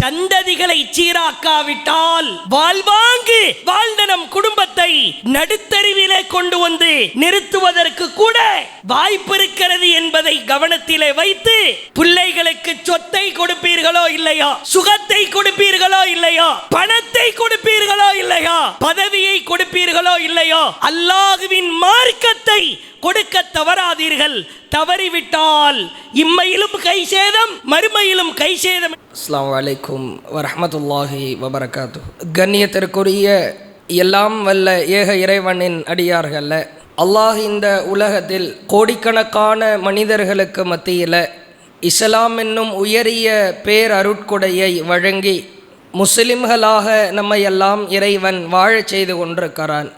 சந்ததிகளை சீராக்காவிட்டால் வாழ்வாங்கு வாழ்ந்த நம் குடும்பத்தை நடுத்தருவிலே கொண்டு வந்து நிறுத்துவதற்கு கூட வாய்ப்பு இருக்கிறது என்பதை கவனத்திலே வைத்து பிள்ளைகளுக்கு சொத்தை கொடுப்பீர்களோ இல்லையா? சுகத்தை கொடுப்பீர்களோ இல்லையா? பணத்தை கொடுப்பீர்களோ இல்லையா? பதவியை கொடுப்பீர்களோ இல்லையோ? அல்லாஹுவின் மார்க்கத்தை கொடுக்க தவறாதீர்கள். தவறிவிட்டால் இம்மையிலும் கை சேதம் மறுமையிலும் கை சேதம். அஸ்லாம் வலைக்கும் வரமத்துல்லாஹி வபரகாத்து கண்ணியத்திற்குரிய எல்லாம் வல்ல ஏக இறைவனின் அடியார்கள அல்லாஹ் இந்த உலகத்தில் கோடிக்கணக்கான மனிதர்களுக்கு மத்தியில் இஸ்லாம் என்னும் உயரிய பேரருட்கொடையை வழங்கி முஸ்லிம்களாக நம்மை எல்லாம் இறைவன் வாழச் செய்து கொண்டிருக்கிறான்.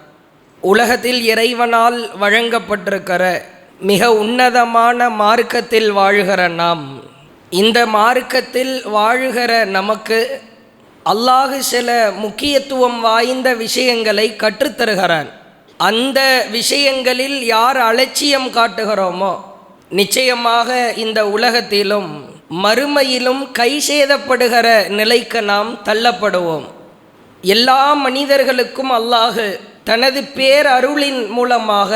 உலகத்தில் இறைவனால் வழங்கப்பட்டிருக்கிற மிக உன்னதமான மார்க்கத்தில் வாழ்கிற நாம். இந்த மார்க்கத்தில் வாழுகிற நமக்கு அல்லாஹு சில முக்கியத்துவம் வாய்ந்த விஷயங்களை கற்றுத்தருகிறான். அந்த விஷயங்களில் யார் அலட்சியம் காட்டுகிறோமோ நிச்சயமாக இந்த உலகத்திலும் மறுமையிலும் கை சேதப்படுகிற நிலைக்கு நாம் தள்ளப்படுவோம். எல்லா மனிதர்களுக்கும் அல்லாஹு தனது பேரருளின் மூலமாக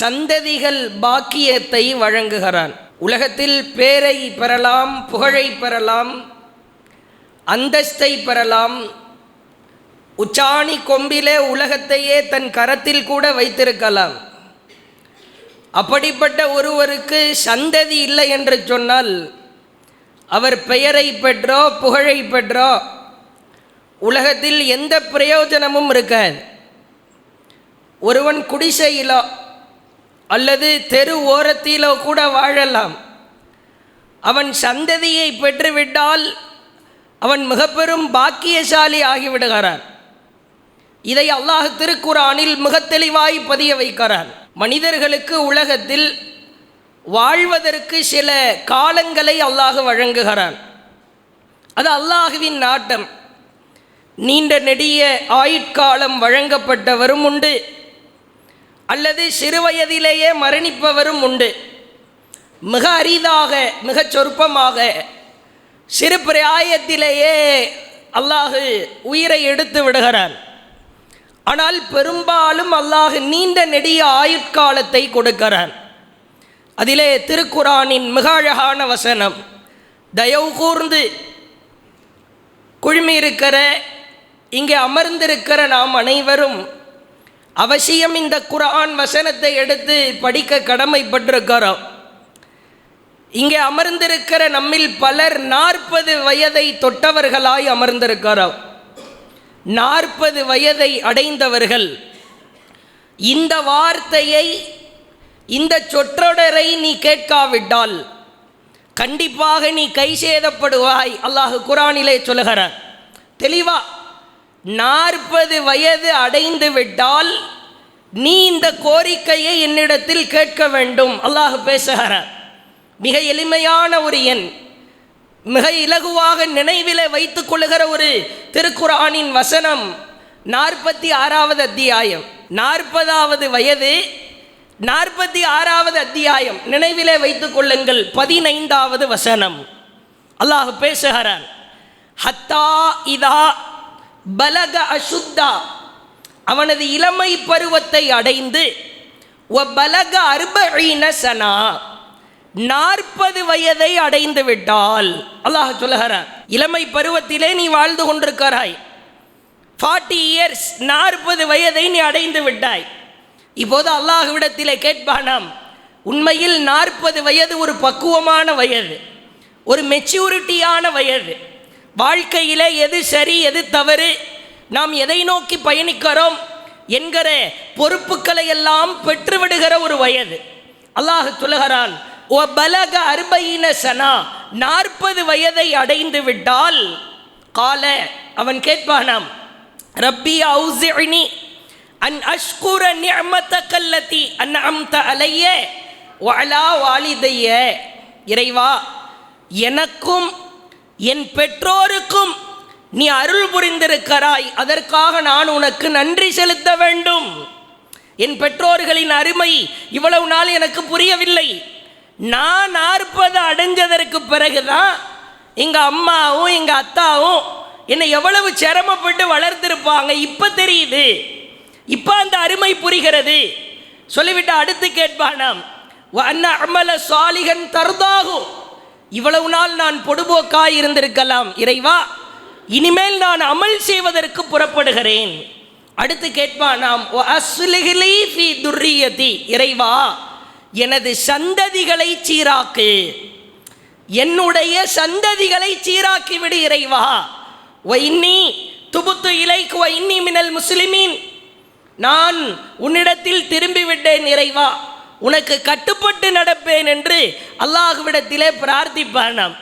சந்ததிகள் பாக்கியத்தை வழங்குகிறான். உலகத்தில் பேரை பெறலாம் புகழை பெறலாம் அந்தஸ்தை பெறலாம். உச்சாணி கொம்பிலே உலகத்தையே தன் கரத்தில் கூட வைத்திருக்கலாம். அப்படிப்பட்ட ஒருவருக்கு சந்ததி இல்லை என்று சொன்னால் அவர் பெயரை பெற்றோ புகழை பெற்றோ உலகத்தில் எந்த பிரயோஜனமும் இருக்காது. ஒருவன் குடிசையிலோ அல்லது தெரு ஓரத்திலோ கூட வாழலாம். அவன் சந்ததியை பெற்றுவிட்டால் அவன் மிகப்பெரும் பாக்கியசாலி ஆகிவிடுகிறான். இதை அல்லாஹ் திருக்குறானில் மிக தெளிவாய் பதிய வைக்கிறான். மனிதர்களுக்கு உலகத்தில் வாழ்வதற்கு சில காலங்களை அல்லாஹ் வழங்குகிறான். அது அல்லாஹுவின் நாட்டம். நீண்ட நெடிய ஆயுட்காலம் வழங்கப்பட்டவரும் உண்டு. அல்லது சிறுவயதிலேயே மரணிப்பவரும் உண்டு. மிக அரிதாக மிகச் சொற்பமாக சிறு பிராயத்திலேயே அல்லாஹு உயிரை எடுத்து விடுகிறான். ஆனால் பெரும்பாலும் அல்லாஹு நீண்ட நெடிய ஆயுட்காலத்தை கொடுக்கிறான். அதிலே திருக்குறானின் மிக அழகான வசனம் தயவு கூர்ந்து குழுமியிருக்கிற இங்கே அமர்ந்திருக்கிற நாம் அனைவரும் அவசியம் இந்த குரான் வசனத்தை எடுத்து படிக்க கடமைப்பட்டிருக்கிறோம் இங்கே அமர்ந்திருக்கிற நம்மில் பலர் நாற்பது வயதை தொட்டவர்களாய் அமர்ந்திருக்கிறோம் நாற்பது வயதை அடைந்தவர்கள். இந்த வார்த்தையை இந்த சொற்றொடரை நீ கேட்காவிட்டால் கண்டிப்பாக நீ கை சேதப்படுவாய். அல்லாஹ் குரானிலே சொல்லுகிறார். தெளிவா நாற்பது வயது அடைந்து விட்டால் நீ இந்த கோரிக்கையை என்னிடத்தில் கேட்க வேண்டும். அல்லாஹ் பேசுகிறார். மிக எளிமையான ஒரு எண். மிக இலகுவாக நினைவிலே வைத்துக் கொள்ளுகிற ஒரு திருக்குறானின் வசனம் நாற்பத்தி ஆறாவது அத்தியாயம். நாற்பதாவது வயது நாற்பத்தி ஆறாவது அத்தியாயம். நினைவிலே வைத்துக் கொள்ளுங்கள். பதினைந்தாவது வசனம். அல்லாஹ் பேசுகிறார் ஹத்தா இதா பலக அசுத்தா. அவனது இளமை பருவத்தை அடைந்து ஒ பலக அர்பீன சனா. நாற்பது வயதை அடைந்து விட்டால் அல்லாஹ் சொல்லுகிறார் இளமை பருவத்திலே நீ வாழ்ந்து கொண்டிருக்கிறாய். ஃபார்ட்டி இயர்ஸ் நாற்பது வயதை நீ அடைந்து விட்டாய். இப்போது அல்லாஹ்விடத்திலே கேட்பானாம் உண்மையில் நாற்பது வயது ஒரு பக்குவமான வயது ஒரு மெச்சூரிட்டியான வயது. வாழ்க்கையில் எது சரி எது தவறு நாம் எதை நோக்கி பயணிக்கிறோம் என்கிற பொறுப்புகளை எல்லாம் பெற்றுவிடுகிற ஒரு வயது. அல்லாஹ் சொல்லுகிறான் ஓ பலக அர்பயின சனா நாற்பது வயதை அடைந்து விட்டால் கால அவன் கேட்பானாம் ரப்பி அவுசினி அன் அஷ்குர கல்லத்தி அன் அம்த அலைய வஅலா வாலிதைய. இறைவா எனக்கும் என் பெற்றோருக்கும் நீ அருள் புரிந்திருக்கிறாய். அதற்காக நான் உனக்கு நன்றி செலுத்த வேண்டும். என் பெற்றோர்களின் அருமை இவ்வளவு நாள் எனக்கு புரியவில்லை. நான் நாற்பது அடைஞ்சதற்கு பிறகுதான் எங்கள் அம்மாவும் எங்கள் அத்தாவும் என்னை எவ்வளவு சிரமப்பட்டு வளர்த்திருப்பாங்க. இப்போ தெரியுது. இப்போ அந்த அருமை புரிகிறது. சொல்லிவிட்டு அடுத்து கேட்பானாம். அண்ணா அமல சாலிகன் தருதாகும். இவ்வளவு நாள் நான் பொடுபோக்காய் இருந்திருக்கலாம் இறைவா இனிமேல் நான் அமல் செய்வதற்கு புறப்படுகிறேன். அடுத்து கேட்பானாம் நாம் துர்ரியதி இறைவா எனது சந்ததிகளை சீராக்கு. என்னுடைய சந்ததிகளை சீராக்கி விடு இறைவா ஒயின்னி துபுத்து இலைக்கு ஒயின்னி மினல் முஸ்லிமீன். நான் உன்னிடத்தில் திரும்பிவிட்டேன் இறைவா. உனக்கு கட்டுப்பட்டு நடப்பேன் என்று அல்லாஹுவிடத்திலே பிரார்த்திப்பானாம்.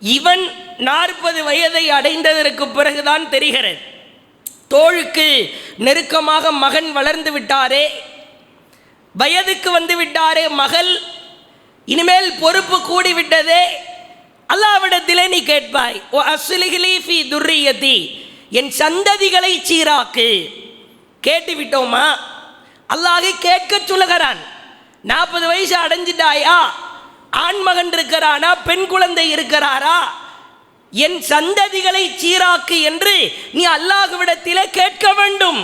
இவன் நாற்பது வயதை அடைந்ததற்கு பிறகுதான் தெரிகிறது. தோளுக்கு நெருக்கமாக மகன் வளர்ந்து விட்டாரே. வயதுக்கு வந்து விட்டாரே மகள். இனிமேல் பொறுப்பு கூடிவிட்டதே. அல்லாவிடத்திலே நீ கேட்பாய் ஓ அஸ்லிஹிலி துர்ரியதி என் சந்ததிகளை சீராக்கு. கேட்டுவிட்டோமா? அல்லாஹ் கேட்க சொல்லுகிறான். நாற்பது வயசு அடைஞ்சிட்டாயா? ஆண் மகன் இருக்கிறானா? பெண் குழந்தை இருக்கிறாரா? என் சந்ததிகளை சீராக்கு என்று நீ அல்லாஹ்விடத்திலே கேட்க வேண்டும்.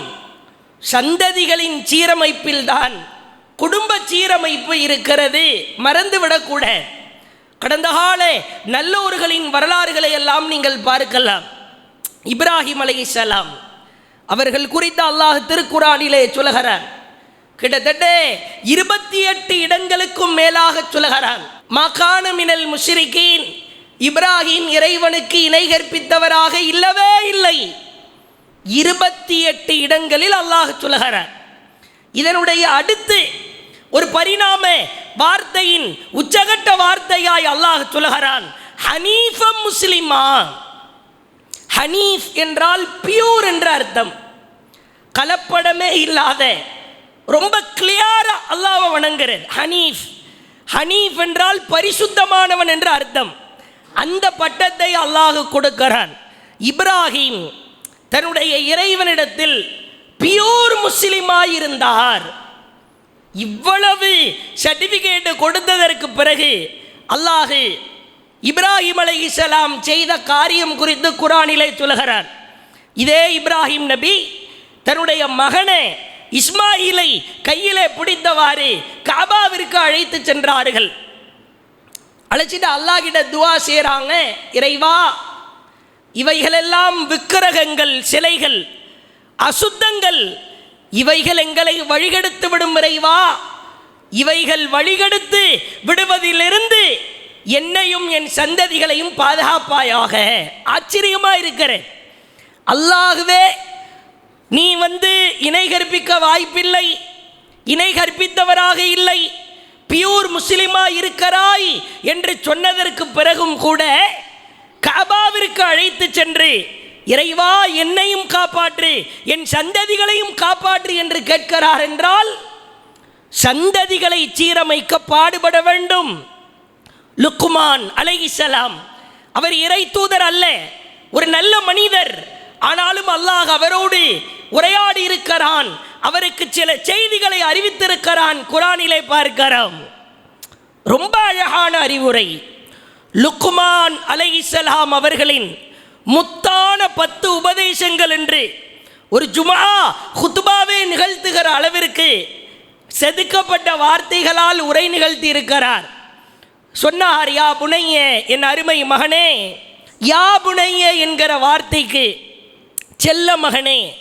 சந்ததிகளின் சீரமைப்பில்தான் குடும்ப சீரமைப்பு இருக்கிறது. மறந்துவிடக்கூட. கடந்த கால நல்லோர்களின் வரலாறுகளை எல்லாம் நீங்கள் பார்க்கலாம். இப்ராஹிம் சலாம் அவர்கள் குறித்த அல்லாஹ் திருக்குறானிலே சொல்கிறார் கிட்டத்தட்ட இருபத்தி எட்டு இடங்களுக்கும் மேலாக சொல்லுகிறான். மகான மினல் முஷ்ரிகீன் இப்ராஹிம் இறைவனுக்கு இணை கற்பித்தவராக இல்லவே இல்லை. இருபத்தி எட்டு இடங்களில் அல்லாஹ் சொல்லுகிறார் இதனுடைய அடுத்து ஒரு பரிணாம வார்த்தையின் உச்சகட்ட வார்த்தையாய் அல்லாஹ் சொல்லுகிறான். ஹனீஃபம் முஸ்லிமா. ஹனீஃப் என்றால் பியூர் என்ற அர்த்தம். கலப்படமே இல்லாத ரொம்ப கிளியரா அல்லாவை வணங்குறது ஹனீஃப். ஹனீஃப் என்றால் பரிசுத்தமானவன் என்ற அர்த்தம். அந்த பட்டத்தை அல்லாஹ் கொடுக்கிறான். இப்ராஹிம் தன்னுடைய இறைவனிடத்தில் பியூர் முஸ்லிமாயிருந்தார் இவ்வளவு சர்டிபிகேட் கொடுத்ததற்கு பிறகு அல்லாஹ் இப்ராஹிம் அலைஹிஸ்ஸலாம் செய்த காரியம் குறித்து குரானிலே சொல்கிறார். இதே இப்ராஹிம் நபி தன்னுடைய மகனை இஸ்மாயிலை கையிலே பிடித்தவாறு காபாவிற்கு அழைத்து சென்றார்கள். அழைச்சிட்டு அல்லாஹிட துவா செய்கிறாங்க இறைவா இவைகளெல்லாம் விக்கிரகங்கள் சிலைகள் அசுத்தங்கள் இவைகள் எங்களை வழிகெடுத்து விடும் இறைவா இவைகள் வழிகெடுத்து விடுவதிலிருந்து என்னையும் என் சந்ததிகளையும் பாதுகாப்பாயாக. ஆச்சரியமாக இருக்கிறேன் அல்லாகவே நீ வந்து இணை கற்பிக்க வாய்ப்பில்லை. இணை கற்பித்தவராக இல்லை. பியூர் முஸ்லிமா இருக்கிறாய் என்று சொன்னதற்கு பிறகும் கூட காபாவிற்கு அழைத்து சென்று இறைவா என்னையும் காப்பாற்று என் சந்ததிகளையும் காப்பாற்று என்று கேட்கிறார் என்றால் சந்ததிகளை சீரமைக்க பாடுபட வேண்டும். லுக்குமான் அலைகிசலாம் அவர் இறை தூதர் அல்ல ஒரு நல்ல மனிதர். ஆனாலும் அல்லாஹ் அவரோடு உரையாடி இருக்கிறான். அவருக்கு சில செய்திகளை அறிவித்திருக்கிறான். குரானிலே பார்க்கிறோம். ரொம்ப அழகான அறிவுரை. லுக்குமான் அலைஹிஸ்ஸலாம் அவர்களின் முத்தான பத்து உபதேசங்கள் என்று ஒரு ஜுமா ஹுத்துபாவே நிகழ்த்துகிற அளவிற்கு செதுக்கப்பட்ட வார்த்தைகளால் உரை நிகழ்த்தி இருக்கிறார் சொன்னார் யா புனைய என் அருமை மகனே யா புனைய என்கிற வார்த்தைக்கு செல்ல மகனே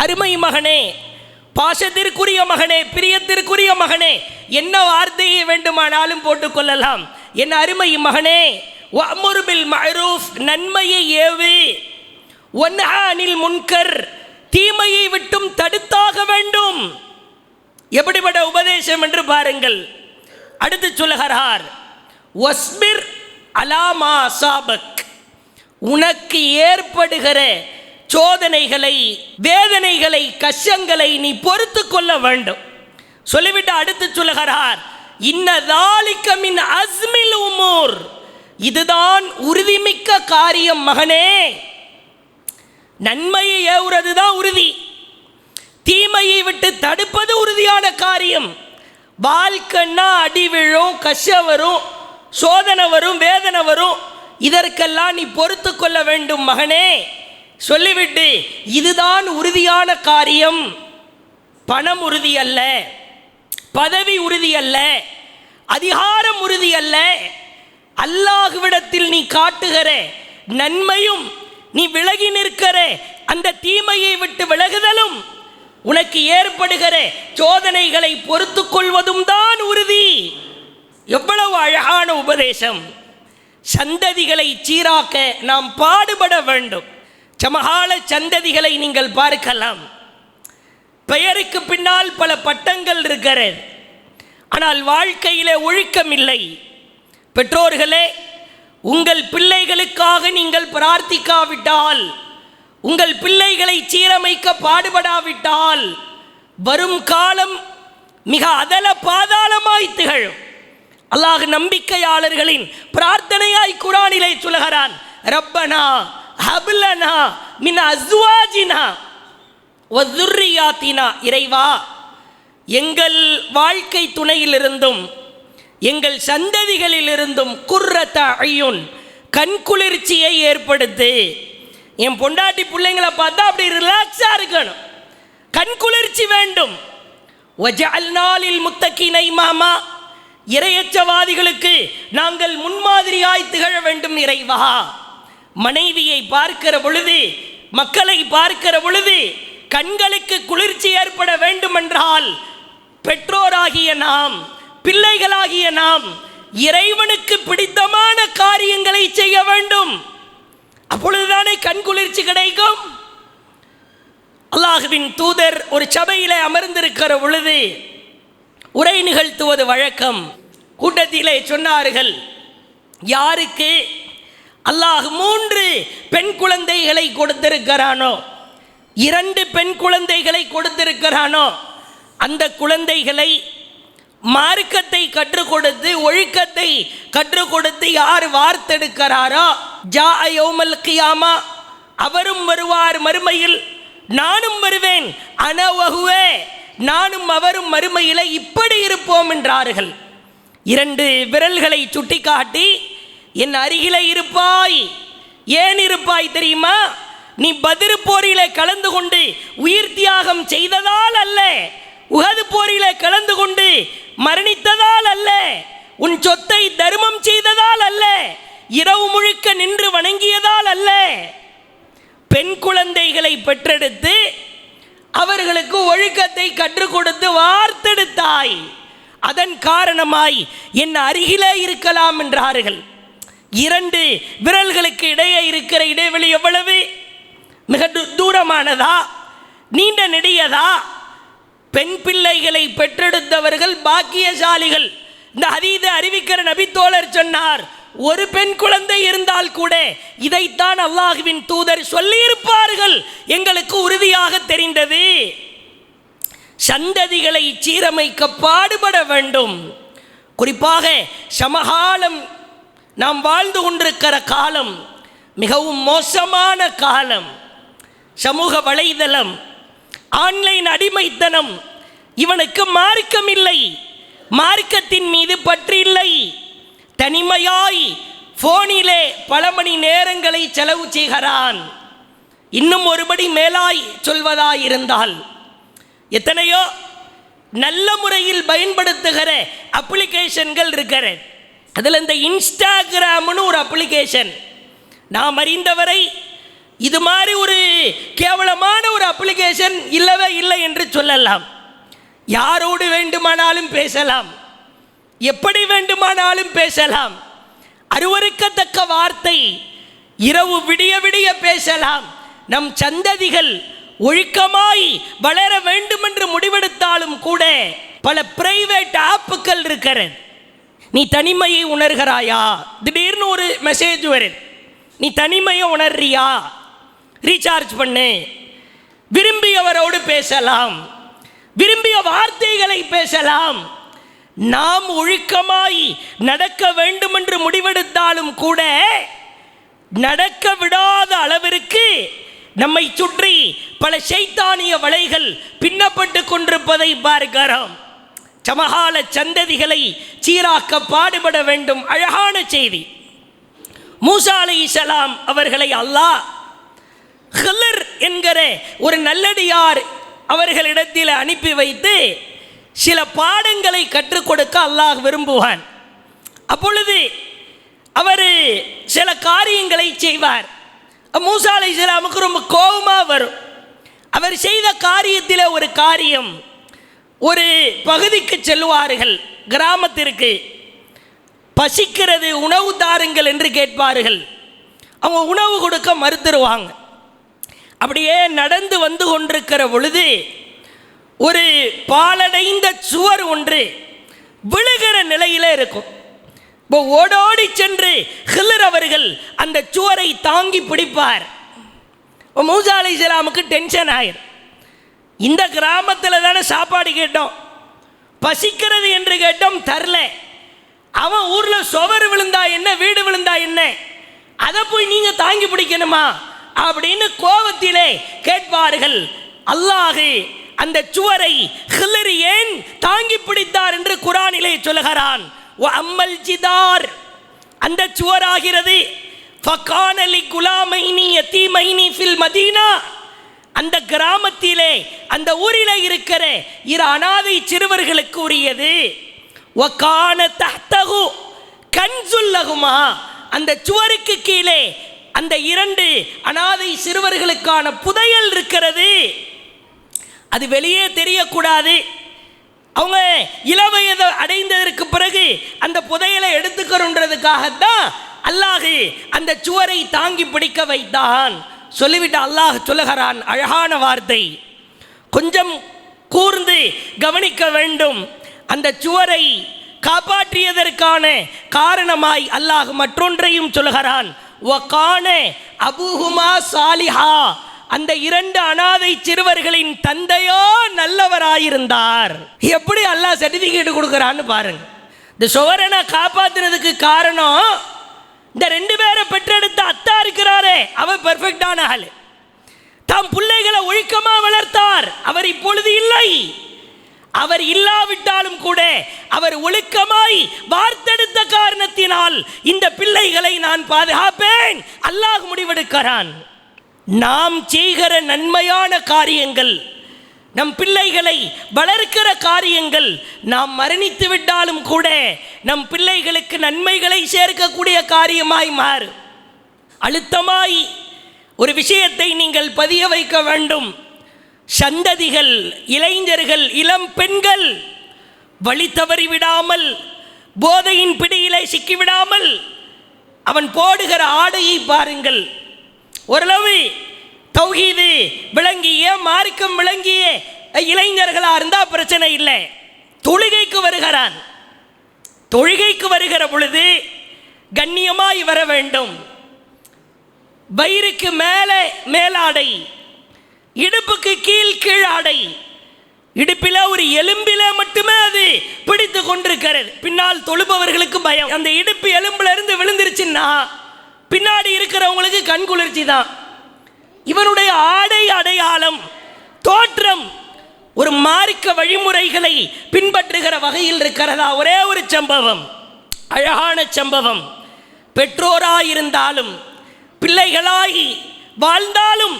அருமை மகனே பாசத்திற்குரிய மகனே பிரியத்திற்குரிய மகனே என்ன வார்த்தையை வேண்டுமானாலும் போட்டுக்கொள்ளலாம். என் அருமை மகனே வஅமுரு மஹரூஃப் நன்மையை ஏவு. ஒன்ஹா அனில் முன்கர் தீமையை விட்டும் தடுத்தாக வேண்டும். எப்படிப்பட்ட உபதேசம் என்று பாருங்கள். அடுத்து சொல்லுகிறார் ஒஸ்பிர் அலாமா சாபக். உனக்கு ஏற்படுகிற சோதனைகளை வேதனைகளை கஷ்டங்களை நீ பொறுத்து கொள்ள வேண்டும். சொல்லிவிட்டு அடுத்து சொல்லுகிறார் இன்னதாலிக்கமின் அஸ்மில் உமூர். இதுதான் உறுதிமிக்க காரியம் மகனே. நன்மையை ஏவுறது தான் உறுதி. தீமையை விட்டு தடுப்பது உறுதியான காரியம். வாழ்க்கைன்னா அடி விழும் கஷ்டம் வரும் சோதனை வரும் வேதனை வரும். இதற்கெல்லாம் நீ பொறுத்து கொள்ள வேண்டும் மகனே. சொல்லிவிட்டு இதுதான் உறுதியான காரியம். பணம் உறுதி அல்ல. பதவி உறுதி அல்ல. அதிகாரம் உறுதி அல்ல. அல்லாஹுவிடத்தில் நீ காட்டுகிற நன்மையும் நீ விலகி நிற்கிற அந்த தீமையை விட்டு விலகுதலும் உனக்கு ஏற்படுகிற சோதனைகளை பொறுத்து கொள்வதும் தான் உறுதி. எவ்வளவு அழகான உபதேசம். சந்ததிகளை சீராக்க நாம் பாடுபட வேண்டும். சமகால சந்ததிகளை நீங்கள் பார்க்கலாம். பெயருக்கு பின்னால் பல பட்டங்கள் இருக்கிறது. ஆனால் வாழ்க்கையிலே ஒழுக்கம் இல்லை பெற்றோர்களே உங்கள் பிள்ளைகளுக்காக நீங்கள் பிரார்த்திக்காவிட்டால் உங்கள் பிள்ளைகளை சீரமைக்க பாடுபடாவிட்டால் வரும் காலம் மிக அதல பாதாளமாய் திகழும். அல்லாஹ் நம்பிக்கையாளர்களின் பிரார்த்தனையாய் குரானிலே சொல்கிறான் ரப்பனா ஹப்லனா மின் அஸ்வாஜினா ஒதுர்ரியாத்தினா இறைவா எங்கள் வாழ்க்கை துணையிலிருந்தும் எங்கள் சந்ததிகளிலிருந்தும் குர்ரத்த ஐயுன் கண்குளிர்ச்சியை ஏற்படுத்து. என் பொண்டாட்டி பிள்ளைங்களை பார்த்தா அப்படி ரிலாக்ஸாக இருக்கணும். கண்குளிர்ச்சி வேண்டும். நாளில் முத்தக்கினை மாமா இரையச்சவாதிகளுக்கு நாங்கள் முன்மாதிரியாய் திகழ வேண்டும் இறைவா. மனைவியை பார்க்கிற பொழுது மக்களை பார்க்கிற பொழுது கண்களுக்கு குளிர்ச்சி ஏற்பட வேண்டுமென்றால் பெற்றோராகிய நாம் பிள்ளைகளாகிய நாம் இறைவனுக்கு பிடித்தமான காரியங்களை செய்ய வேண்டும். அப்பொழுதுதானே கண் குளிர்ச்சி கிடைக்கும்? அல்லாஹுவின் தூதர் ஒரு சபையில் அமர்ந்திருக்கிற பொழுது உரை நிகழ்த்துவது வழக்கம். கூட்டத்திலே சொன்னார்கள் யாருக்கு அல்லாஹ் மூன்று பெண் குழந்தைகளை கொடுத்திருக்கிறானோ? இரண்டு பெண் குழந்தைகளை கொடுத்திருக்கிறானோ? அந்த குழந்தைகளை மார்க்கத்தை கற்றுக் கொடுத்து ஒழுக்கத்தை கற்றுக் கொடுத்து யார் வார்த்தெடுக்கிறாரோ? ஜா யோமல் கியாமா. அவரும் வருவார் மறுமையில். நானும் வருவேன். அனவகுவே நானும் அவரும் மறுமையில் இப்படி இருப்போம் என்றார்கள். இரண்டு விரல்களை சுட்டிக்காட்டி என் அருகிலே இருப்பாய். ஏன் இருப்பாய் தெரியுமா? நீ பதிரு போரிலே கலந்து கொண்டு உயிர் தியாகம் செய்ததால் அல்ல. உகது போரிலே கலந்து கொண்டு மரணித்ததால் அல்ல. உன் சொத்தை தர்மம் செய்ததால் அல்ல. இரவு முழுக்க நின்று வணங்கியதால் அல்ல. பெண் குழந்தைகளை பெற்றெடுத்து அவர்களுக்கு ஒழுக்கத்தை கற்றுக் கொடுத்து வார்த்தெடுத்தாய். அதன் காரணமாய் என் அருகிலே இருக்கலாம் என்றார்கள். இரண்டு விரல்களுக்கு இடையே இருக்கிற இடைவெளி எவ்வளவு? மிக தூரமானதா? நீண்ட நெடியதா? பெண் பிள்ளைகளை பெற்றெடுத்தவர்கள் பாக்கியசாலிகள். இந்த அதீத அறிவிக்கிற நபித்தோழர் சொன்னார் ஒரு பெண் குழந்தை இருந்தால் கூட இதைத்தான் அல்லாஹுவின் தூதர் சொல்லியிருப்பார்கள். எங்களுக்கு உறுதியாக தெரிந்தது. சந்ததிகளை சீரமைக்க பாடுபட வேண்டும். குறிப்பாக சமகாலம் நாம் வாழ்ந்து கொண்டிருக்கிற காலம் மிகவும் மோசமான காலம். சமூக வலைதளம் ஆன்லைன் அடிமைத்தனம் இவனுக்கு மார்க்கம் இல்லை மார்க்கத்தின் மீது பற்று இல்லை தனிமையாய் போனிலே பல மணி நேரங்களை செலவு செய்கிறான். இன்னும் ஒருபடி மேலாய் சொல்வதாயிருந்தால் எத்தனையோ நல்ல முறையில் பயன்படுத்துகிற அப்ளிகேஷன்கள் இருக்கிறது. அதில் இந்த இன்ஸ்டாகிராம்னு ஒரு அப்ளிகேஷன் நாம் அறிந்தவரை இது மாதிரி ஒரு கேவலமான ஒரு அப்ளிகேஷன் இல்லவே இல்லை என்று சொல்லலாம். யாரோடு வேண்டுமானாலும் பேசலாம். எப்படி வேண்டுமானாலும் பேசலாம். அருவருக்கத்தக்க வார்த்தை இரவு விடிய விடிய பேசலாம். நம் சந்ததிகள் ஒழுக்கமாய் வளர வேண்டுமென்று முடிவெடுத்தாலும் கூட பல பிரைவேட் ஆப்புகள் இருக்கிறது. நீ தனிமையை உணர்கிறாயா? திடீர்னு ஒரு மெசேஜ் வரும். நீ தனிமையை உணர்றியா? ரீசார்ஜ் பண்ணு. விரும்பியவரோடு பேசலாம். விரும்பிய வார்த்தைகளை பேசலாம். நாம் ஒழுக்கமாய் நடக்க வேண்டுமென்று முடிவெடுத்தாலும் கூட நடக்க விடாத அளவிற்கு நம்மை சுற்றி பல சைத்தானிய வலைகள் பின்னப்பட்டு கொண்டிருப்பதை பார்க்கிறோம். சமகால சந்ததிகளை சீராக்க பாடுபட வேண்டும். அழகான செய்தி. மூசா அலைஹிஸ்ஸலாம் அவர்களை அல்லாஹ் ஹிலர் என்கிற ஒரு நல்லடியார் அவர்களிடத்தில் அனுப்பி வைத்து சில பாடங்களை கற்றுக் கொடுக்க அல்லாஹ் விரும்புவான். அப்பொழுது அவர் சில காரியங்களை செய்வார். மூசா அலி இஸ்லாமுக்கு ரொம்ப கோபமாக வரும். அவர் செய்த காரியத்தில் ஒரு காரியம் ஒரு பகுதிக்கு செல்வார்கள் கிராமத்திற்கு பசிக்கிறது உணவு தாருங்கள் என்று கேட்பார்கள். அவங்க உணவு கொடுக்க மறுத்துருவாங்க. அப்படியே நடந்து வந்து கொண்டிருக்கிற பொழுது ஒரு பாலடைந்த சுவர் ஒன்று விழுகிற நிலையில் இருக்கும். இப்போ ஓடோடி சென்று ஹில்லர் அவர்கள் அந்த சுவரை தாங்கி பிடிப்பார். மூசா அலி இஸ்லாமுக்கு டென்ஷன் ஆயிரும். இந்த கிராமத்தில் தானே சாப்பாடு கேட்டோம். பசிக்கிறது என்று கேட்டோம் தரல. அவன் ஊரில் சுவர் விழுந்தா என்ன வீடு விழுந்தா என்ன? அதை போய் நீங்கள் தாங்கி பிடிக்கணுமா? அப்படின்னு கோபத்திலே கேட்பார்கள். அல்லாஹு அந்த சுவரை ஹில்லரி ஏன் தாங்கி பிடித்தார் என்று குரானிலே சொல்கிறான் அம்மல் ஜிதார். அந்த சுவராகிறது. ஃபகானலி குலாமைனி யத்தீமைனி ஃபில் மதீனா. அந்த கிராமத்திலே அந்த ஊரில் இருக்கிற இரு அனாதை சிறுவர்களுக்கு உரியது. ஒக்கான தஹ்தகு கன்சுல்லகுமா அந்த சுவருக்கு கீழே அந்த இரண்டு அனாதை சிறுவர்களுக்கான புதையல் இருக்கிறது. அது வெளியே தெரியக்கூடாது. அவங்க இளவயதை அடைந்ததற்கு பிறகு அந்த புதையலை எடுத்துக்கிறோன்றதுக்காகத்தான் அல்லாஹு அந்த சுவரை தாங்கி பிடிக்க வைத்தான். சொல்லிவிட்டு அல்லாஹ் சொல்லுகிறான் அழகான வார்த்தை. கொஞ்சம் கூர்ந்து கவனிக்க வேண்டும். அந்த சுவரை காப்பாற்றியதற்கான காரணமாய் அல்லாஹ் மற்றொன்றையும் சொல்கிறான் அபூஹுமா சாலிஹா. அந்த இரண்டு அனாதை சிறுவர்களின் தந்தையோ நல்லவராயிருந்தார். எப்படி அல்லாஹ் சர்டிஃபிகேட் கொடுக்குறான்னு பாருங்க. இந்த சுவரனை காப்பாத்துறதுக்கு காரணம் இந்த ரெண்டு பேரை பெற்றெடுத்த அத்தா இருக்கிறாரே அவர் பெர்ஃபெக்டான ஆள். தாம் பிள்ளைகளை ஒழுக்கமாக வளர்த்தார் அவர் இப்பொழுது இல்லை. அவர் இல்லாவிட்டாலும் கூட அவர் ஒழுக்கமாய் வார்த்தெடுத்த காரணத்தினால் இந்த பிள்ளைகளை நான் பாதுகாப்பேன். அல்லாஹ் முடிவெடுக்கிறான். நாம் செய்கிற நன்மையான காரியங்கள் நம் பிள்ளைகளை வளர்க்கிற காரியங்கள் நாம் மரணித்து விட்டாலும் கூட நம் பிள்ளைகளுக்கு நன்மைகளை சேர்க்கக்கூடிய காரியமாய் மாறு. அழுத்தமாய் ஒரு விஷயத்தை நீங்கள் பதிய வைக்க வேண்டும். சந்ததிகள் இளைஞர்கள் இளம் பெண்கள் வழி தவறி விடாமல் போதையின் பிடியிலே சிக்கிவிடாமல் அவன் போடுகிற ஆடையை பாருங்கள். ஓரளவு தௌஹீது விளங்கிய மார்க்கம் விளங்கிய இளைஞர்களா இருந்தா பிரச்சனை இல்லை. தொழுகைக்கு வருகிறான். தொழுகைக்கு வருகிற பொழுது கண்ணியமாய் வர வேண்டும். வயிறுக்கு மேலே மேலாடை இடுப்புக்கு கீழ் கீழாடை. இடுப்பில ஒரு எலும்பில மட்டுமே அது பிடித்து கொண்டிருக்கிறது. பின்னால் தொழுபவர்களுக்கு பயம். அந்த இடுப்பு எலும்புல இருந்து விழுந்துருச்சுன்னா பின்னாடி இருக்கிறவங்களுக்கு கண் குளிர்ச்சி தான் இவனுடைய ஆடை அடையாளம் தோற்றம் ஒரு மார்க்க வழிமுறைகளை பின்பற்றுகிற வகையில் இருக்கிறதா? ஒரே ஒரு சம்பவம் அழகான சம்பவம். பெற்றோராயிருந்தாலும் பிள்ளைகளாகி வாழ்ந்தாலும்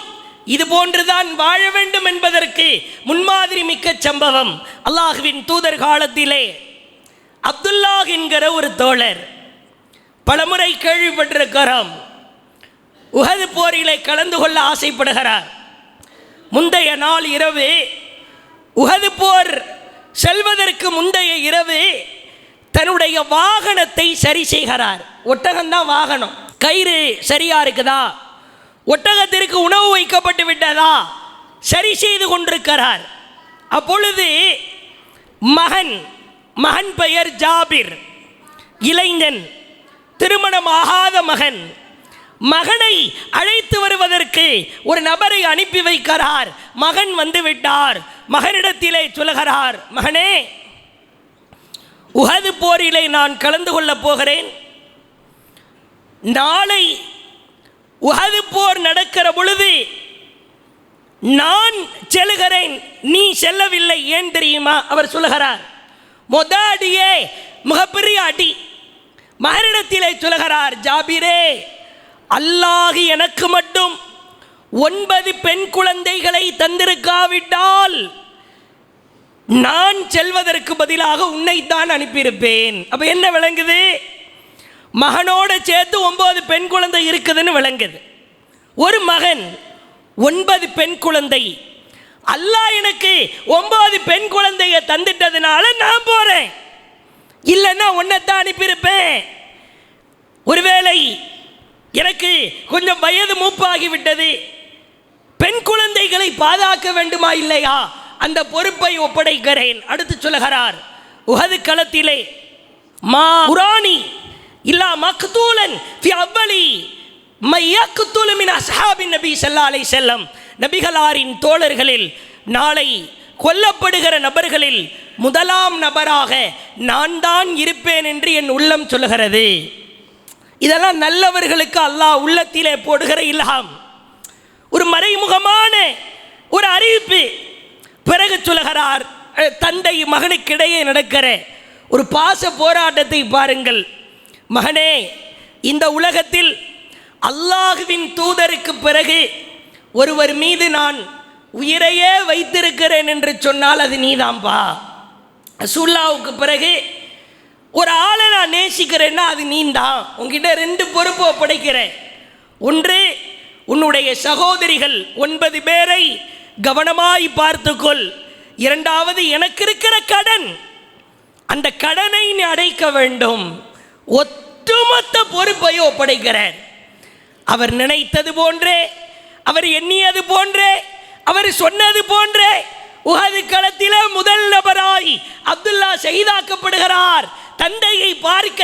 இது போன்றுதான் வாழ வேண்டும் என்பதற்கு முன்மாதிரி மிக்க சம்பவம். அல்லாஹுவின் தூதர் காலத்திலே அப்துல்லாஹ் என்கிற ஒரு தோழர் பலமுறை கேள்விப்பட்டிருக்கிறோம். உகது போரிலே கலந்து கொள்ள ஆசைப்படுகிறார். முந்தைய நாள் இரவு உகது போர் செல்வதற்கு முந்தைய இரவு தன்னுடைய வாகனத்தை சரி செய்கிறார். ஒட்டகம்தான் வாகனம். கயிறு சரியா இருக்குதா? ஒட்டகத்திற்கு உணவு வைக்கப்பட்டு விட்டதா? சரி செய்து கொண்டிருக்கிறார். அப்பொழுது மகன் மகன் பெயர் ஜாபிர். இளைஞன் திருமணமாகாத மகன் மகனை அழைத்து வருவதற்கு ஒரு நபரை அனுப்பி வைக்கிறார். மகன் வந்து விட்டார் மகனிடத்திலே சொல்கிறார் மகனே உகது போரிலே நான் கலந்து கொள்ளப் போகிறேன். நாளை உகது போர் நடக்கிற பொழுது நான் செல்கிறேன் நீ செல்லவில்லை. ஏன் தெரியுமா? அவர் சொல்லுகிறார் மொத அடியே மிகப்பெரிய அடி. மகனிடத்திலே சொல்கிறார் ஜாபிரே அல்லாஹ் எனக்கு மட்டும் ஒன்பது பெண் குழந்தைகளை தந்திருக்காவிட்டால் நான் செல்வதற்கு பதிலாக உன்னைத்தான் அனுப்பியிருப்பேன். அப்போ என்ன விளங்குது? மகனோட சேர்த்து ஒன்பது பெண் குழந்தை இருக்குதுன்னு விளங்குது. ஒரு மகன் ஒன்பது பெண் குழந்தை. அல்லாஹ் எனக்கு ஒன்பது பெண் குழந்தைய தந்துட்டதுனால நான் போறேன். இல்லைன்னா உன்னைத்தான் அனுப்பியிருப்பேன். ஒருவேளை எனக்கு கொஞ்சம் வயது மூப்பாகிவிட்டது. பெண் குழந்தைகளை பாதுகாக்க வேண்டுமா இல்லையா? அந்த பொறுப்பை ஒப்படைக்கிறேன். அடுத்து சொல்கிறார் உகது களத்திலே மா உராணி இல்லா மக்தூலன் ஃபி அவ்வளி மையக்குத்தூலு மின் அஸ்ஹாபின் நபி செல்லாலை அலைஹி செல்லம் நபிகளாரின் தோழர்களில் நாளை கொல்லப்படுகிற நபர்களில் முதலாம் நபராக நான் தான் இருப்பேன் என்று என் உள்ளம் சொல்லுகிறது. இதெல்லாம் நல்லவர்களுக்கு அல்லாஹ் உள்ளத்திலே போடுகிற இல்ஹாம். ஒரு மறைமுகமான ஒரு அறிவிப்பு பிறகு சொல்கிறார் தந்தை மகனுக்கிடையே நடக்கிற ஒரு பாச போராட்டத்தை பாருங்கள். மகனே இந்த உலகத்தில் அல்லாஹுவின் தூதருக்கு பிறகு ஒருவர் மீது நான் உயிரையே வைத்திருக்கிறேன் என்று சொன்னால் அது நீதான்பா சுல்லாவுக்கு பிறகு ஒரு ஆளை நான் நேசிக்கிறேன்னா அது நீந்தான் உங்ககிட்ட ரெண்டு பொறுப்பு ஒப்படைக்கிறேன். ஒன்று உன்னுடைய சகோதரிகள் ஒன்பது பேரை கவனமாய் பார்த்துக்கொள். இரண்டாவது எனக்கு இருக்கிற கடன். அந்த கடனை நீ அடைக்க வேண்டும். ஒட்டுமொத்த பொறுப்பையும் ஒப்படைக்கிறேன். அவர் நினைத்தது போன்றே அவர் எண்ணியது போன்றே அவர் சொன்னது போன்றே உகது களத்திலே முதல் நபராய் அப்துல்லா செய்தாக்கப்படுகிறார் தந்தையை பார்க்க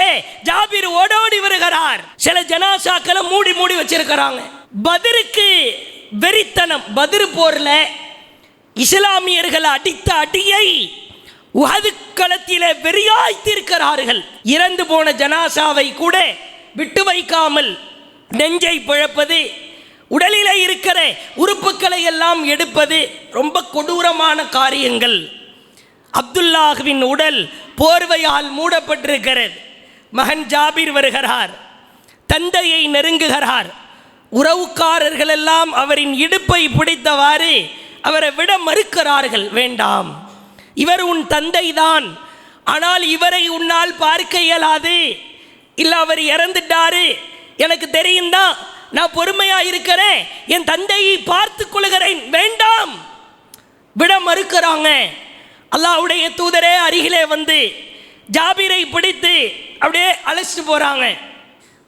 ஜாபிர் ஓடோடி வருகிறார். சில ஜனாசாக்களை மூடி மூடி வச்சிருக்கிறாங்க. பதிருக்கு வெறித்தனம் பதிரு போர்ல இஸ்லாமியர்கள் அடித்த அடியை உகது களத்திலே வெறியாய்த்திருக்கிறார்கள். இறந்து போன ஜனாசாவை கூட விட்டு வைக்காமல் நெஞ்சை பிழப்பது உடலில் இருக்கிற உறுப்புக்களை எல்லாம் எடுப்பது ரொம்ப கொடூரமான காரியங்கள். அப்துல்லாஹுவின் உடல் போர்வையால் மூடப்பட்டிருக்கிறது. மகன் ஜாபீர் வருகிறார். தந்தையை நெருங்குகிறார். உறவுக்காரர்கள் எல்லாம் அவரின் இடுப்பை பிடித்தவாறு அவரை விட மறுக்கிறார்கள். வேண்டாம். இவர் உன் தந்தை தான் ஆனால் இவரை உன்னால் பார்க்க இயலாது. இல்லை அவர் இறந்துட்டாரு. எனக்கு தெரியும் தான் நான் பொறுமையா இருக்கிறேன். என் தந்தையை பார்த்து கொள்கிறேன். வேண்டாம். விட மறுக்கிறாங்க. அல்லாவுடைய தூதரே அருகிலே வந்து ஜாபீரை பிடித்து அப்படியே அழைச்சிட்டு போகிறாங்க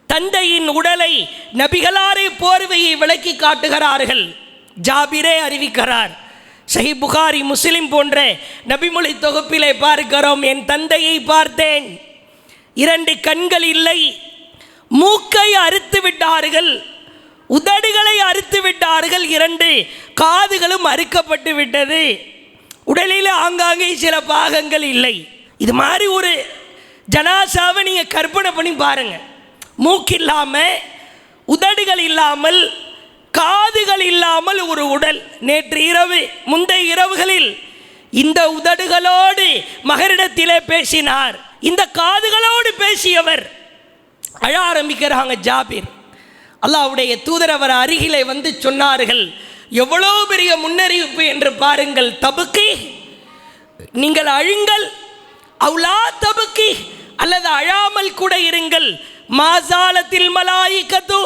தந்தையின் உடலை நபிகளாறு போர்வையை விளக்கி காட்டுகிறார்கள். ஜாபிரே அறிவிக்கிறார். சஹி புகாரி முஸ்லிம் போன்ற நபிமொழி தொகுப்பிலே பார்க்கிறோம். என் தந்தையை பார்த்தேன். இரண்டு கண்கள் இல்லை. மூக்கை அறுத்து விட்டார்கள். உதடுகளை அறுத்து விட்டார்கள். இரண்டு காதுகளும் அறுக்கப்பட்டு விட்டது. உடலில் ஆங்காங்கே சில பாகங்கள் இல்லை. இது மாதிரி ஒரு ஜனாசாவை நீங்கள் கற்பனை பண்ணி பாருங்கள் மூக்கு இல்லாமல் உதடுகள் இல்லாமல் காதுகள் இல்லாமல் ஒரு உடல். நேற்று இரவு முந்தைய இரவுகளில் இந்த உதடுகளோடு மகரிடத்திலே பேசினார். இந்த காதுகளோடு பேசியவர். அழ ஆரம்பிக்கிறாங்க ஜாபீர். அல்லாவுடைய தூதரவர் அருகிலே வந்து சொன்னார்கள் எவ்வளோ பெரிய முன்னறிவிப்பு என்று பாருங்கள் தபுக்கி. நீங்கள் அழுங்கள் அவுலா தபுக்கி. அல்லது அழாமல் கூட இருங்கள். மாசாலத்தில் மலாயிக்கத்து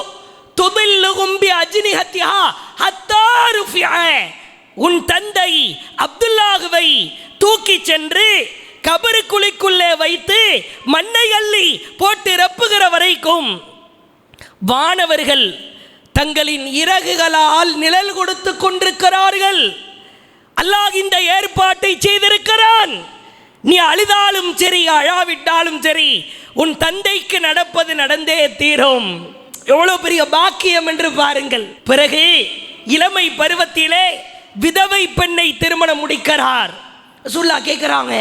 துபில்லுகும் பி அஜ்னிஹத்திஹா ஹத்தா ஹத்தாரு உன் தந்தை அப்துல்லாஹுவை தூக்கி சென்று கபரு குழிக்குள்ளே வைத்து மண்ணை அள்ளி போட்டு ரப்புகிற வரைக்கும் வானவர்கள் தங்களின் இறகுகளால் நிழல் கொடுத்து கொண்டிருக்கிறார்கள். அல்லாஹ் இந்த ஏற்பாட்டை செய்திருக்கிறான். நீ அழுதாலும் சரி அழாவிட்டாலும் சரி உன் தந்தைக்கு நடப்பது நடந்தே தீரும். எவ்வளவு பெரிய பாக்கியம் என்று பாருங்கள். பிறகு இளமை பருவத்திலே விதவை பெண்ணை திருமணம் முடிக்கிறார். சுல்லா கேட்குறாங்க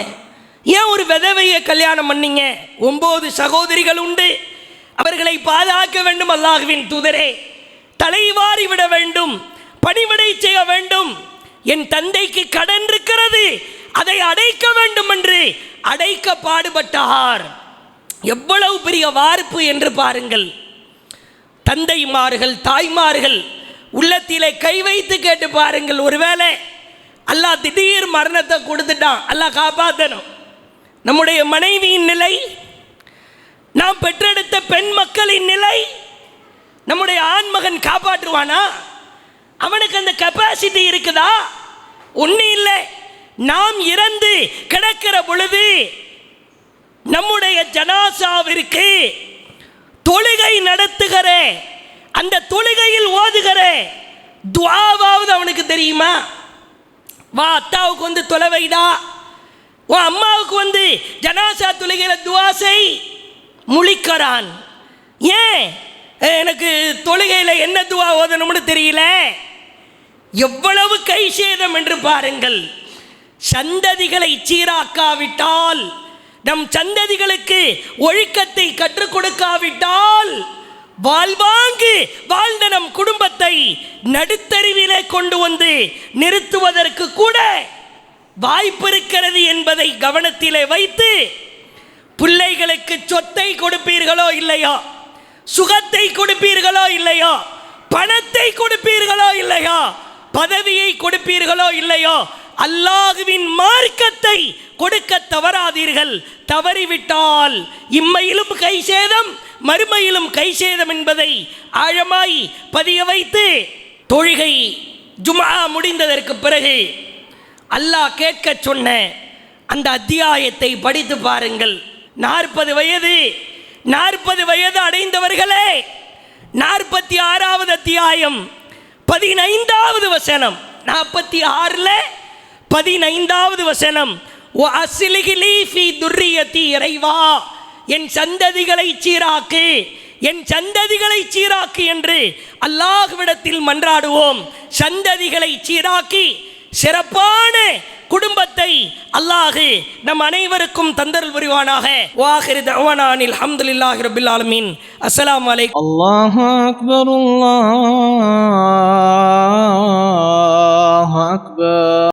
ஏன் ஒரு விதவையை கல்யாணம் பண்ணீங்க? ஒன்பது சகோதரிகள் உண்டு. அவர்களை பாதுகாக்க வேண்டும் அல்லாஹுவின் தூதரே. தலைவாரி விட வேண்டும் பணிவிடை செய்ய வேண்டும். என் தந்தைக்கு கடன் இருக்கிறது அதை அடைக்க வேண்டும் என்று அடைக்க பாடுபட்டார். எவ்வளவு பெரிய வார்ப்பு என்று பாருங்கள். தந்தைமார்கள் தாய்மார்கள் உள்ளத்திலே கை வைத்து கேட்டு பாருங்கள் ஒருவேளை அல்லாஹ் திடீர் மரணத்தை கொடுத்துட்டான் அல்லாஹ் காப்பாற்றணும் நம்முடைய மனைவியின் நிலை நாம் பெற்றெடுத்த பெண் மக்களின் நிலை நம்முடைய ஆண்மகன் காப்பாற்றுவானா? அவனுக்கு அந்த கெப்பாசிட்டி இருக்குதா? ஒன்றும் இல்லை. நாம் இறந்து கிடக்கிற பொழுது நம்முடைய ஜனாசாவிற்கு தொழுகை நடத்துகிற அந்த தொழுகையில் ஓதுகிற துவாவாவது அவனுக்கு தெரியுமா? வா அத்தாவுக்கு வந்து தொலைவைடா உன் அம்மாவுக்கு வந்து ஜனாசா தொழுகையில துவாசை முழிக்கிறான். ஏன்? எனக்கு தொழுகையில் என்ன துவா ஓதணும்னு தெரியல? எவ்வளவு கை சேதம் என்று பாருங்கள். சந்ததிகளை சீராக்காவிட்டால் நம் சந்ததிகளுக்கு ஒழுக்கத்தை கற்றுக் கொடுக்காவிட்டால் வாழ்வாங்கு வாழ்ந்த நம் குடும்பத்தை நடுத்தருவிலே கொண்டு வந்து நிறுத்துவதற்கு கூட வாய்ப்பு இருக்கிறது என்பதை கவனத்திலே வைத்து பிள்ளைகளுக்கு சொத்தை கொடுப்பீர்களோ இல்லையா? சுகத்தை கொடுப்பீர்களோ இல்லையோ? பணத்தை கொடுப்பீர்களோ இல்லையோ? பதவியை கொடுப்பீர்களோ இல்லையோ? அல்லாஹுவின் மார்க்கத்தை கொடுக்க தவறாதீர்கள். தவறிவிட்டால் இம்மையிலும் கை சேதம் மறுமையிலும் கை சேதம் என்பதை ஆழமாய் பதிய வைத்து தொழுகை ஜுமா முடிந்ததற்கு பிறகு அல்லாஹ் கேட்க சொன்ன அந்த அத்தியாயத்தை படித்து பாருங்கள். நாற்பது வயது நாற்பது வயது அடைந்தவர்களே நாற்பத்தி ஆறாவது அத்தியாயம் பதினைந்தாவது வசனம். நாற்பத்தி ஆறில் பதினைந்தாவது வசனம் துர்ரியத்தி இறைவா என் சந்ததிகளை சீராக்கு என் சந்ததிகளை சீராக்கு என்று அல்லாஹ்விடத்தில் மன்றாடுவோம். சந்ததிகளை சீராக்கி சிறப்பான குடும்பத்தை அல்லாஹு நம் அனைவருக்கும் தந்தல் புரிவானாக. வாஹிரி தவானானில் அஹமதுல்லாஹி ரபில் ஆலமீன். அஸ்லாம் வலைக்கம் அல்லாஹ் அக்பர் அல்லாஹ் அக்பர்.